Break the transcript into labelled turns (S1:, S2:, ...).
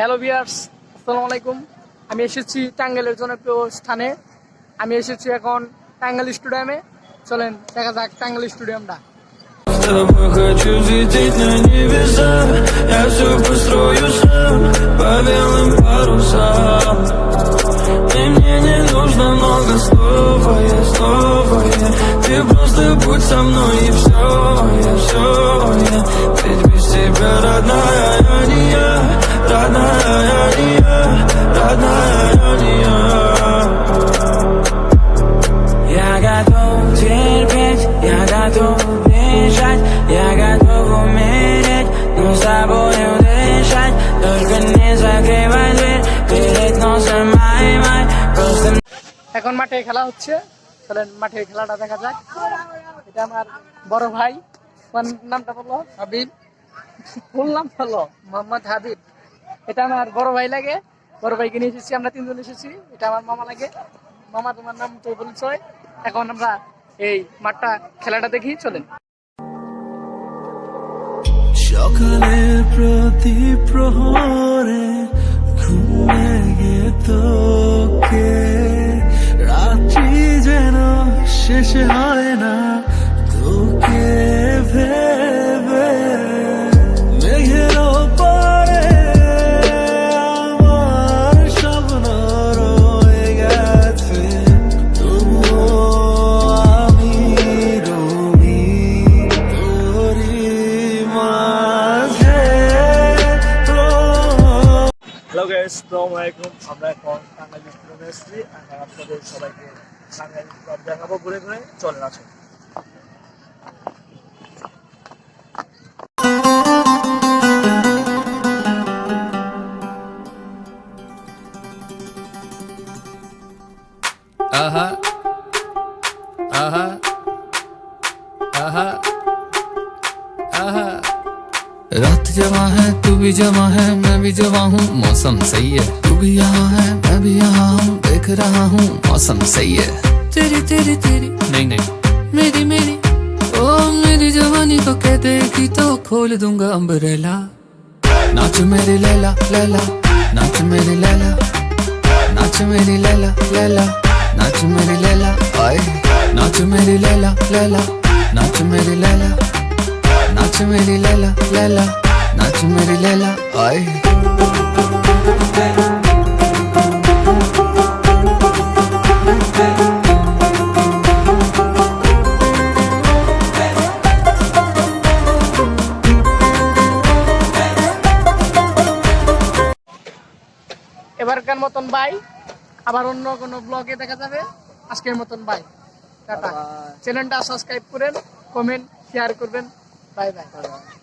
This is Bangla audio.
S1: ভিউয়ার্স আসসালামু আলাইকুম আমি এসেছি টাঙ্গাইলের জনপ্রিয় স্থানে আমি এসেছি এখন টাঙ্গাইল স্টেডিয়ামে চলেন দেখা যাক টাঙ্গাইল স্টেডিয়ামটা
S2: С тобой хочу взлететь на небеса Я все построю сам По белым парусам И мне не нужно много слов А я снова я Ты просто будь со мной и все Я все я Ведь без тебя родная я не я Родная я не я Родная я не я Я готов терпеть, я готов бежать, я готов умереть, но с тобою дышать. Только не закрывай дверь перед носом май май, просто
S1: এখন মাঠে খেলা হচ্ছে চলেন মাঠে খেলাটা দেখা যাক এটা আমার বড় ভাই তোমার নামটা বলো হাবিব ফুল নাম বলো মোহাম্মদ হাবিব এটা আমার বড় ভাই লাগে। বড় ভাইকে নিয়ে এসেছি, আমরা তিনজন এসেছি। এটা আমার মামা লাগে। মামা, তোমার নাম তো পরিচয় এখন আমরা এই মাঠটা, খেলাটা দেখি, চলেন।
S2: সকালের প্রতি প্রহরে ঘুমে গে রাত্রি যেন শেষ হয়
S3: হ্যালো গাইস আসসালামু আলাইকুম আমরা এখন টাঙ্গাইল ভ্রমণে এসেছি। আর আপনাদের সবাইকে টাঙ্গাইল ক্লাব দেখাবো ঘুরে ঘুরে। চলেন, আসুন।
S4: আহা। আহা। আহা। আহা। रात जमा है तू भी जमा है मैं भी जमा हूँ। मौसम सही है तू भी यहाँ है मैं भी यहाँ हूँ देख रहा हूँ मौसम सही है। तेरी तेरी तेरी नहीं नहीं। मेरी मेरी ओ मेरी जवानी को कह देगी तो खोल दूँगा अम्बरेला नाच मेरी लैला लैला नाच मेरी लैला नाच मेरी लैला लैला नाच मेरी लैला आए। नाच मेरी लैला लैला नाच मेरी लैला। নাচ মেরি লেলা লেলা নাচ মেরি লেলা আয়
S1: এবারকার মতন বাই আবার অন্য কোনো ব্লগে দেখা যাবে। আজকের মতন বাই। টাটা। চ্যানেলটা সাবস্ক্রাইব করেন কমেন্ট শেয়ার করবেন। Bye bye